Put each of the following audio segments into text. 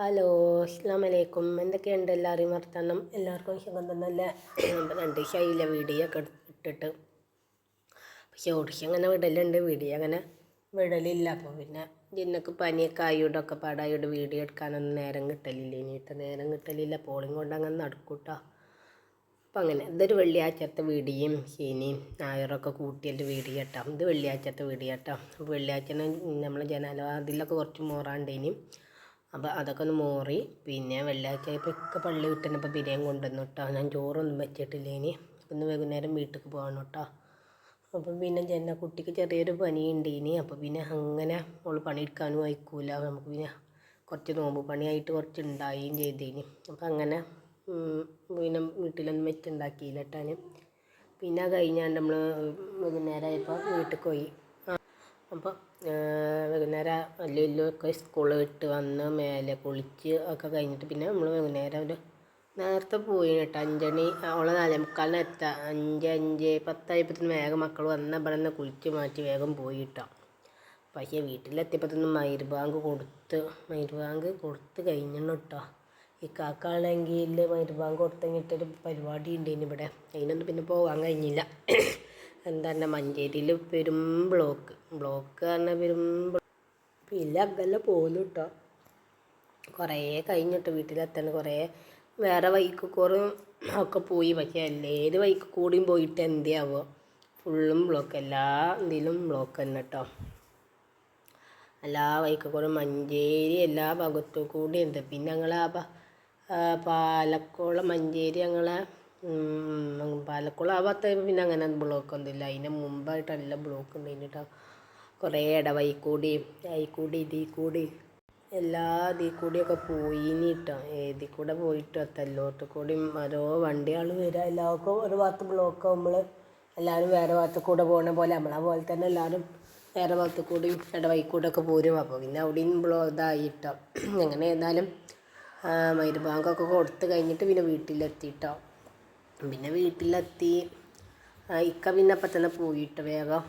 Hello അസ്സാം വലൈക്കും എന്തൊക്കെയുണ്ട്? എല്ലാവരെയും വർത്തമാനം എല്ലാവർക്കും സുഖം തന്നല്ലേ രണ്ട് ശൈല വീഡിയോ ഒക്കെ ഇട്ടിട്ട്. പക്ഷെ ഓടിച്ച് അങ്ങനെ വിടലുണ്ട്. വീഡിയോ അങ്ങനെ വിടലില്ല. അപ്പോൾ പിന്നെ ഇന്നൊക്കെ പനിയൊക്കെ ആയോടൊക്കെ പാടായോട് വീഡിയോ എടുക്കാനൊന്നും നേരം കിട്ടലില്ല. ഇനിയിട്ട് നേരം കിട്ടലില്ല. പോളിങ് കൊണ്ട് അങ്ങനെ നടക്കൂട്ടോ. അപ്പം അങ്ങനെ ഇതൊരു വെള്ളിയാഴ്ചത്തെ വീഡിയോയും ശനിയും ഞായറൊക്കെ കൂട്ടിയിട്ട് വീഡിയോ കേട്ടോ ഇത് വെള്ളിയാഴ്ചത്തെ വീഡിയോ അപ്പോൾ വെള്ളിയാഴ്ച നമ്മൾ ജനാലവാതിലൊക്കെ കുറച്ച് മോറാണ്ടേനും. അപ്പോൾ അതൊക്കെ ഒന്ന് മോറി. പിന്നെ വെള്ളിയാഴ്ച ആയപ്പോൾ ഒക്കെ പള്ളി വിട്ടനപ്പോൾ ബിരിയാണി കൊണ്ടുവന്നു കേട്ടോ ഞാൻ ചോറൊന്നും വെച്ചിട്ടില്ല ഇനി. ഇന്ന് വൈകുന്നേരം വീട്ടിലേക്ക് പോകണം കേട്ടോ അപ്പം പിന്നെ ജന കുട്ടിക്ക് ചെറിയൊരു പനിയുണ്ട് ഇനി. അപ്പോൾ പിന്നെ അങ്ങനെ അവൾ പണിയെടുക്കാനും അയക്കൂല നമുക്ക് പിന്നെ കുറച്ച് നോമ്പ് പണിയായിട്ട് കുറച്ച് ഉണ്ടാവുകയും ചെയ്തേനി. അപ്പം അങ്ങനെ പിന്നെ വീട്ടിലൊന്നും വെച്ചുണ്ടാക്കിയില്ല കേട്ടാൻ പിന്നെ കഴിഞ്ഞാൽ നമ്മൾ വൈകുന്നേരം ആയപ്പോൾ വീട്ടിൽ പോയി. അപ്പോൾ വൈകുന്നേരം ഒക്കെ സ്കൂൾ വിട്ട് വന്ന് മേലെ കുളിച്ച് ഒക്കെ കഴിഞ്ഞിട്ട് പിന്നെ നമ്മൾ വൈകുന്നേരം ഒരു നേരത്തെ പോയി കേട്ടോ അഞ്ചണി അവളെ നാലേ മുക്കാലിന് എത്താം അഞ്ച് അഞ്ച് പത്തായപ്പത്തിന് വേഗം മക്കൾ വന്ന ഇവിടെ നിന്ന് കുളിച്ച് മാറ്റി വേഗം പോയി കേട്ടോ പക്ഷേ വീട്ടിലെത്തിയപ്പോഴത്തേനും മയിർ ബാങ്ക് കൊടുത്ത് മയിർ ബാങ്ക് കൊടുത്ത് കഴിഞ്ഞണം കേട്ടോ ഈ കാക്കാണെങ്കിൽ മയിർ ബാങ്ക് കൊടുത്ത് കഴിഞ്ഞിട്ടൊരു പരിപാടി ഉണ്ട് ഇനി ഇവിടെ അതിനൊന്നും പിന്നെ പോകാൻ കഴിഞ്ഞില്ല. എന്താണ് മഞ്ചേരിയിൽ പെരും ബ്ലോക്ക്. ബ്ലോക്ക് പറഞ്ഞാൽ പെരും പിന്നെ അങ്ങനെ പോകുന്നു കേട്ടോ കുറേ കഴിഞ്ഞിട്ട് വീട്ടിലെത്തണം. കുറേ വേറെ വൈക്ക് കുറേ ഒക്കെ പോയി. പക്ഷേ എല്ലേത് വൈക്ക് കൂടിയും പോയിട്ട് എന്തിയാവോ ഫുള്ളും ബ്ലോക്ക് എല്ലാ ഇതിലും ബ്ലോക്ക് തന്നെ കേട്ടോ എല്ലാ വൈക്ക് കൂടെ മഞ്ചേരി എല്ലാ ഭാഗത്തും കൂടി ഉണ്ട്. പിന്നെ ഞങ്ങൾ ആ പാലക്കുളം മഞ്ചേരി ഞങ്ങളെ പാലക്കുളം ആ ഭാഗത്ത് പിന്നെ അങ്ങനെ ബ്ലോക്ക് ഒന്നുമില്ല. അതിന് മുമ്പായിട്ട് എല്ലാം ബ്ലോക്ക് ഉണ്ട് കേട്ടോ കുറേ ഇടവഴി കൂടി അതിൽ കൂടി ഇതിൽ കൂടി എല്ലാ ഇതിൽ കൂടിയൊക്കെ പോയിനിട്ടോ. ഏതിൽ കൂടെ പോയിട്ട് തെല്ലോട്ട് കൂടി ഓരോ വണ്ടികൾ വരിക എല്ലാവർക്കും ഒരു ഭാഗത്ത് ബ്ലോക്ക് ആകുമ്പോൾ എല്ലാവരും വേറെ ഭാഗത്ത് കൂടെ പോകുന്ന പോലെ നമ്മളെ പോലെ തന്നെ എല്ലാവരും വേറെ ഭാഗത്ത് കൂടി ഇടവഴി കൂടെ ഒക്കെ പോരും. അപ്പോൾ പിന്നെ അവിടെയും ബ്ലോ ഇതായിട്ടോ. അങ്ങനെ ഏതായാലും മരുഭാഗമൊക്കെ കൊടുത്ത് കഴിഞ്ഞിട്ട് പിന്നെ വീട്ടിലെത്തിയിട്ടോ പിന്നെ വീട്ടിലെത്തി ഇക്ക പിന്നെ അപ്പം തന്നെ പോയിട്ട് വേഗം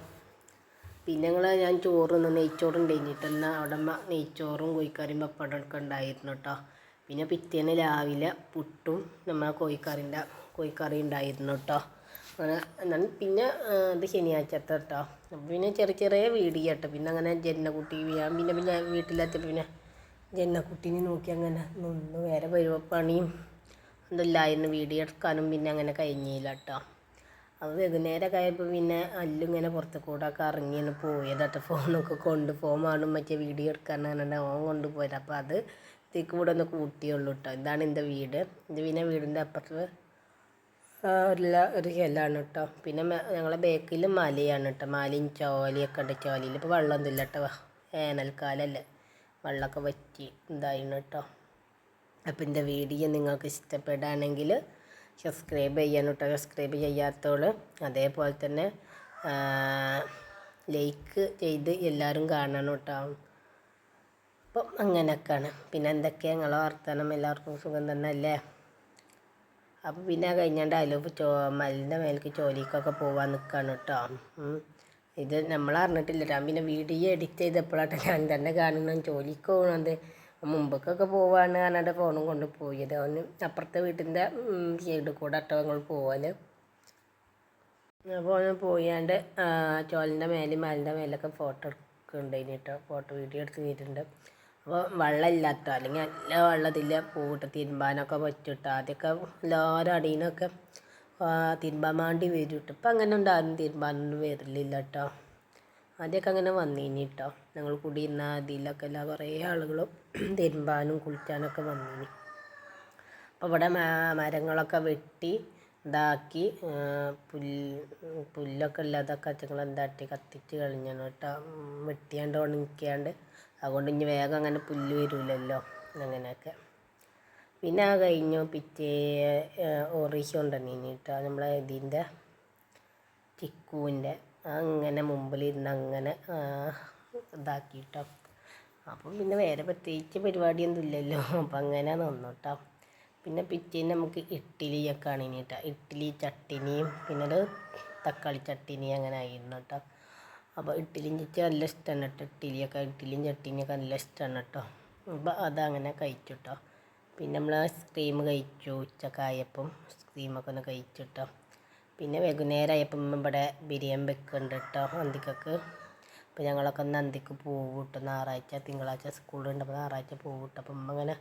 പിന്നെ ഞങ്ങൾ ഞാൻ ചോറ് നെയ്ച്ചോറ് ഉണ്ടായിട്ട് എന്നാൽ അവിടെ നെയ്ച്ചോറും കോഴിക്കറിയും പപ്പടം ഒക്കെ ഉണ്ടായിരുന്നു കേട്ടോ പിന്നെ പിറ്റേന്ന് രാവിലെ പുട്ടും നമ്മളെ കോഴിക്കറിന്റെ കോഴിക്കറി ഉണ്ടായിരുന്നു കേട്ടോ അങ്ങനെ പിന്നെ ഇത് ശനിയാഴ്ചത്തെ കേട്ടോ പിന്നെ ചെറിയ ചെറിയ വീഡിയോ കേട്ടോ പിന്നെ അങ്ങനെ ജന്നക്കുട്ടി ഞാൻ പിന്നെ പിന്നെ വീട്ടിലെത്തിയപ്പോൾ പിന്നെ ജന്നക്കുട്ടീനെ നോക്കി അങ്ങനെ നിന്ന് വേറെ പരിപാടി പണിയും ഒന്നുമില്ലായിരുന്നു വീഡിയോ എടുക്കാനും പിന്നെ അങ്ങനെ കഴിഞ്ഞില്ല കേട്ടോ അപ്പോൾ വൈകുന്നേരമൊക്കെ ആയപ്പോൾ പിന്നെ അല്ലിങ്ങനെ പുറത്ത് കൂടെ ഒക്കെ ഇറങ്ങിയാണ് പോയതട്ടോ ഫോണൊക്കെ കൊണ്ട് ഫോൺ വേണം മറ്റേ വീഡിയോ എടുക്കാൻ പറഞ്ഞിട്ട് ഓൻ കൊണ്ടുപോയത് അപ്പോൾ അത് ഇതിക്ക് കൂടെ ഒന്ന് കൂട്ടിയുള്ളൂ കേട്ടോ. ഇതാണ് എന്റെ വീട്. ഇത് പിന്നെ വീടിന്റെ അപ്പുറത്ത് ഉള്ള ഒരു ഹെല്ലാണ് കേട്ടോ. പിന്നെ ഞങ്ങളെ ബേക്കിൽ മലയാണ് കേട്ടോ. മലയും ചോലയൊക്കെ ഉണ്ട് ചോലയിൽ. ഇപ്പോൾ വെള്ളമൊന്നുമില്ല കേട്ടോ. വേനൽക്കാലമല്ലേ വെള്ളമൊക്കെ വറ്റി ഇതായിരുന്നു കേട്ടോ. അപ്പം എന്റെ വീഡിയോ നിങ്ങൾക്ക് ഇഷ്ടപ്പെടുകയാണെങ്കിൽ സബ്സ്ക്രൈബ് ചെയ്യാൻ കേട്ടോ സബ്സ്ക്രൈബ് ചെയ്യാത്തവൾ അതേപോലെ തന്നെ ലൈക്ക് ചെയ്ത് എല്ലാവരും കാണണം കേട്ടോ അപ്പം അങ്ങനെയൊക്കെയാണ്. പിന്നെ എന്തൊക്കെയാണ് നിങ്ങളെ വർത്തമാനം എല്ലാവർക്കും സുഖം തന്നെ അല്ലേ അപ്പോൾ പിന്നെ കഴിഞ്ഞാണ്ട് അതിലൊക്കെ ചോ മലിന്റെ മേലേക്ക് ജോലിക്കൊക്കെ പോകാൻ നിൽക്കുകയാണ് കേട്ടോ ഇത് നമ്മൾ അറിഞ്ഞിട്ടില്ല ഞാൻ പിന്നെ വീഡിയോ എഡിറ്റ് ചെയ്തപ്പോഴാട്ടോ ഞാൻ തന്നെ കാണുന്ന ജോലിക്ക് പോകുന്നത് മുമ്പൊക്കെ പോവാണ് പറഞ്ഞിട്ട് ഫോണും കൊണ്ട് പോയത്. അവന് അപ്പുറത്തെ വീട്ടിന്റെ സൈഡിൽ കൂടെ അട്ടവങ്ങൾ പോവാൻ അപ്പോൾ അവന് പോയാണ്ട് ചോലിന്റെ മേലും മലിന്റെ മേലൊക്കെ ഫോട്ടോ എടുക്കുന്നുണ്ടായിന് കേട്ടോ ഫോട്ടോ വീഡിയോ എടുത്ത് കഴിഞ്ഞിട്ടുണ്ട് അപ്പോൾ വെള്ളമില്ലാത്ത അല്ലെങ്കിൽ നല്ല വെള്ളത്തില്ല പോയിട്ട് തിരുമ്പാനൊക്കെ പറ്റിട്ടോ ആദ്യമൊക്കെ എല്ലാവരും അടീനൊക്കെ തിരുമ്പാൻ വേണ്ടി വരും കേട്ടോ ഇപ്പം അങ്ങനെ ഉണ്ടാകും തിരുമ്പാനൊന്നും വരലില്ല കേട്ടോ ആദ്യമൊക്കെ അങ്ങനെ വന്നീനി കേട്ടോ ഞങ്ങൾ കുടിയിരുന്ന അതിലൊക്കെ എല്ലാ കുറേ ആളുകളും തിരുമ്പാനും കുളിക്കാനൊക്കെ വന്നു അപ്പോൾ ഇവിടെ മരങ്ങളൊക്കെ വെട്ടി ഇതാക്കി പുല്ല് പുല്ലൊക്കെ ഇല്ലാതൊക്കെ ഞങ്ങൾ എന്താട്ടി കത്തിച്ച് കളഞ്ഞാണ് കേട്ടോ. വെട്ടിയാണ്ട് ഉണങ്ങിക്കാണ്ട്. അതുകൊണ്ട് ഇനി വേഗം അങ്ങനെ പുല്ല് വരില്ലല്ലോ അങ്ങനെയൊക്കെ. പിന്നെ ആ കഴിഞ്ഞു പിറ്റേ ഉണ്ടെന്നീനി കേട്ടോ. നമ്മളെ ഇതിന്റെ ചിക്കുവിന്റെ. അങ്ങനെ മുമ്പിലിരുന്ന് അങ്ങനെ ഇതാക്കിട്ടോ. അപ്പം പിന്നെ വേറെ പ്രത്യേകിച്ച് പരിപാടിയൊന്നും ഇല്ലല്ലോ. അപ്പം അങ്ങനെ നിന്നു പിന്നെ പിറ്റേന്ന് നമുക്ക് ഇഡ്ഡലിയൊക്കെ ആണ് ഇനി കേട്ടോ ഇഡ്ഡലി ചട്ടിനിയും പിന്നെ തക്കാളി ചട്ടിനി അങ്ങനെ ആയിരുന്നു കേട്ടോ അപ്പോൾ ഇഡ്ഡലിയും ചട്ടി നല്ല ഇഷ്ടമാണ് കേട്ടോ ഇഡ്ഡലിയൊക്കെ ഇഡ്ഡലിയും ചട്ടിനിയൊക്കെ നല്ല ഇഷ്ടമാണ് കേട്ടോ അപ്പം അതങ്ങനെ കഴിച്ചു കേട്ടോ പിന്നെ നമ്മൾ ഐസ്ക്രീം കഴിച്ചു ഉച്ചക്കായപ്പം ഐസ്ക്രീമൊക്കെ ഒന്ന് കഴിച്ചു കേട്ടോ പിന്നെ വൈകുന്നേരം ആയപ്പം ഇവിടെ ബിരിയാണി വെക്കുന്നുണ്ട് കേട്ടോ അന്തിക്കൊക്കെ അപ്പോൾ ഞങ്ങളൊക്കെ നന്ദിക്ക് പൂവ് കേട്ടോ ഞായറാഴ്ച തിങ്കളാഴ്ച സ്കൂളുണ്ട് അപ്പോൾ ഞായറാഴ്ച പൂവ് കേട്ടോ അപ്പം അമ്മ ഇങ്ങനെ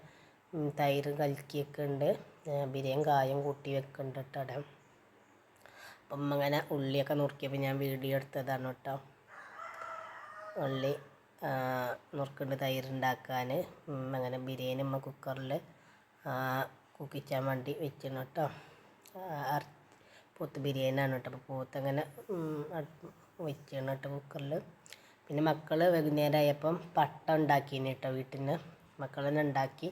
തൈര് കലക്കിയൊക്കെ ഉണ്ട്. ബിരിയാണി കായം കൂട്ടി വെക്കുന്നുണ്ട് കേട്ടോ അവിടെ. അപ്പം അമ്മ ഇങ്ങനെ ഉള്ളിയൊക്കെ നുറുക്കിയപ്പോൾ ഞാൻ വീഡിയോ എടുത്തതാണ് കേട്ടോ ഉള്ളി നുറുക്കുണ്ട് തൈരുണ്ടാക്കാൻ അങ്ങനെ ബിരിയാണി അമ്മ കുക്കറിൽ കുക്കിച്ചാൻ വേണ്ടി വെച്ചിരുന്നു കേട്ടോ പോത്ത് ബിരിയാണിയാണ് കേട്ടോ അപ്പോൾ പോത്ത് അങ്ങനെ വെച്ചിരുന്നു കേട്ടോ കുക്കറിൽ പിന്നെ മക്കൾ വൈകുന്നേരം ആയപ്പം പട്ട ഉണ്ടാക്കിന് കേട്ടോ വീട്ടിൽ നിന്ന് മക്കൾ തന്നെ ഉണ്ടാക്കി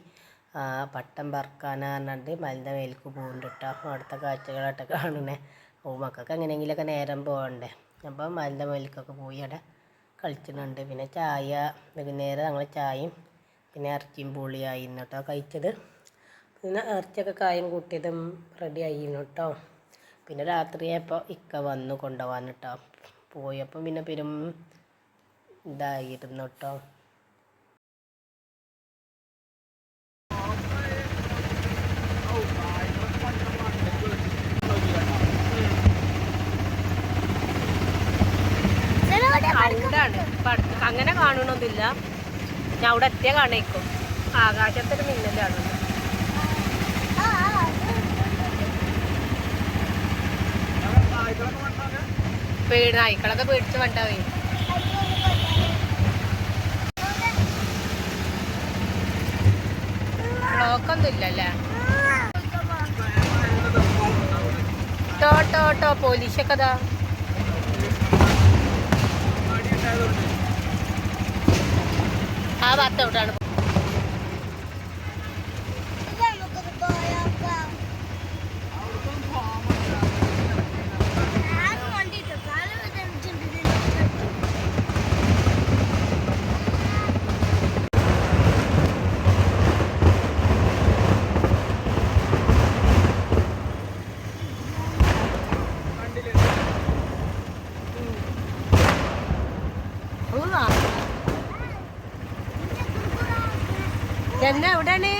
പട്ടം പറക്കാനാ പറഞ്ഞിട്ട് മലിന്റെ മേലേക്ക് പോകുന്നുണ്ട് കേട്ടോ അവിടുത്തെ കാഴ്ചകളായിട്ട് കാണണേ ഓ മക്കൾക്ക് എങ്ങനെയെങ്കിലുമൊക്കെ നേരം പോകണ്ടേ അപ്പം മലിന്റെ മേലേക്കൊക്കെ പോയി അവിടെ കളിച്ചിട്ടുണ്ട്. പിന്നെ ചായ വൈകുന്നേരം ഞങ്ങൾ ചായയും പിന്നെ ഇറച്ചിയും പുളിയായിരുന്നു കേട്ടോ കഴിച്ചത്. പിന്നെ ഇറച്ചിയൊക്കെ കായം കൂട്ടിയതും റെഡി ആയിരുന്നു കേട്ടോ പിന്നെ രാത്രിയായപ്പോൾ ഇക്ക വന്നു കൊണ്ടുപോകാൻ കേട്ടോ പോയപ്പം പിന്നെ പെരും ഇതായിരുന്നു കേട്ടോ അവിടാണ് അങ്ങനെ കാണണമെന്നില്ല ഞാൻ അവിടെ എത്തിയ കാണേക്കും ആകാശത്തൊരു മിന്നലാണ് പേടി നായ്ക്കളൊക്കെ പേടിച്ച് വണ്ടാവേ. ബ്ലോക്കൊന്നും ഇല്ലല്ലേ ടോ ടോ ടോ പോലീസൊക്കെ അതാ ആ ഭാഗത്ത് എവിടെയാണ് ജന്ന എവിടെയാണ്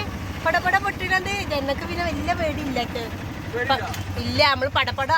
പടപട പൊട്ടിടണ്ട് ജന്നക്ക് പിന്നെ വലിയ പേടിയില്ല. ഇല്ല നമ്മൾ പടപട